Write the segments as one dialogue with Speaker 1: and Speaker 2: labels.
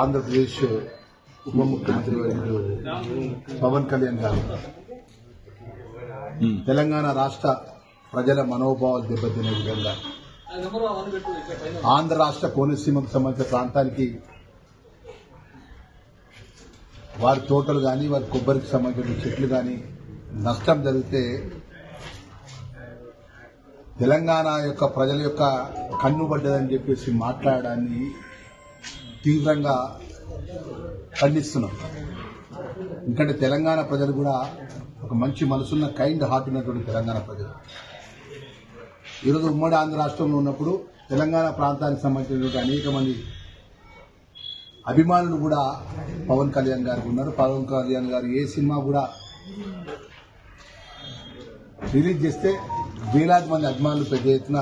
Speaker 1: ఆంధ్రప్రదేశ్ ఉప ముఖ్యమంత్రి వర్యులు పవన్ కళ్యాణ్ గారు. తెలంగాణ రాష్ట్ర ప్రజల మనోభావాలు దెబ్బతినే విధంగా ఆంధ్ర రాష్ట్ర కోనసీమకు సంబంధించిన ప్రాంతానికి వారి తోటలు కానీ వారి కొబ్బరికి సంబంధించిన చెట్లు కానీ నష్టం జరిగితే తెలంగాణ యొక్క ప్రజల యొక్క కన్ను పడ్డదని చెప్పేసి మాట్లాడడాన్ని తీవ్రంగా ఖండిస్తున్నాం. ఎందుకంటే తెలంగాణ ప్రజలు కూడా ఒక మంచి మనసున్న కైండ్ హార్ట్ ఉన్నటువంటి తెలంగాణ ప్రజలు. ఈరోజు ఉమ్మడి ఆంధ్ర రాష్ట్రంలో ఉన్నప్పుడు తెలంగాణ ప్రాంతానికి సంబంధించినటువంటి అనేక మంది అభిమానులు కూడా పవన్ కళ్యాణ్ గారికి ఉన్నారు. పవన్ కళ్యాణ్ గారు ఏ సినిమా కూడా రిలీజ్ చేస్తే వేలాది మంది అభిమానులు పెద్ద ఎత్తున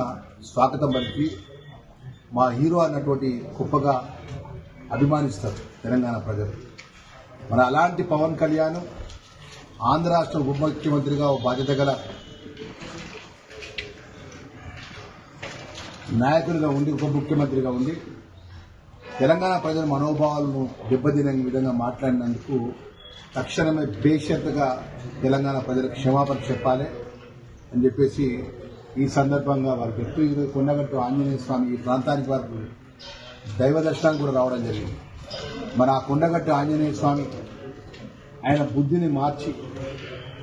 Speaker 1: స్వాగతం పలికి మా హీరో అన్నటువంటి గొప్పగా అభిమానిస్తారు తెలంగాణ ప్రజలు. మరి అలాంటి పవన్ కళ్యాణ్ ఆంధ్ర రాష్ట్ర ఉప ముఖ్యమంత్రిగా ఓ బాధ్యత గల నాయకుడిగా ఉండి ఉప ముఖ్యమంత్రిగా ఉండి తెలంగాణ ప్రజల మనోభావాలను దెబ్బతినే విధంగా మాట్లాడినందుకు తక్షణమే బేషరతుగా తెలంగాణ ప్రజలకు క్షమాపణ చెప్పాలి అని చెప్పేసి ఈ సందర్భంగా వారికి చెప్తూ కొండగట్టు ఆంజనేయ స్వామి ఈ ప్రాంతానికి వారికి దైవ దర్శనానికి కూడా రావడం జరిగింది. మరి ఆ కొండగట్టు ఆంజనేయ స్వామి ఆయన బుద్ధిని మార్చి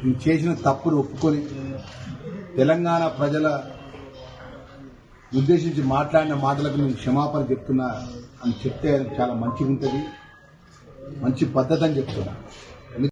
Speaker 1: నేను చేసిన తప్పును ఒప్పుకొని తెలంగాణ ప్రజల ఉద్దేశించి మాట్లాడిన మాటలకు నేను క్షమాపణ చెప్తున్నా అని చెప్తే చాలా మంచిగా ఉంటుంది మంచి పద్ధతి అని చెప్తున్నా.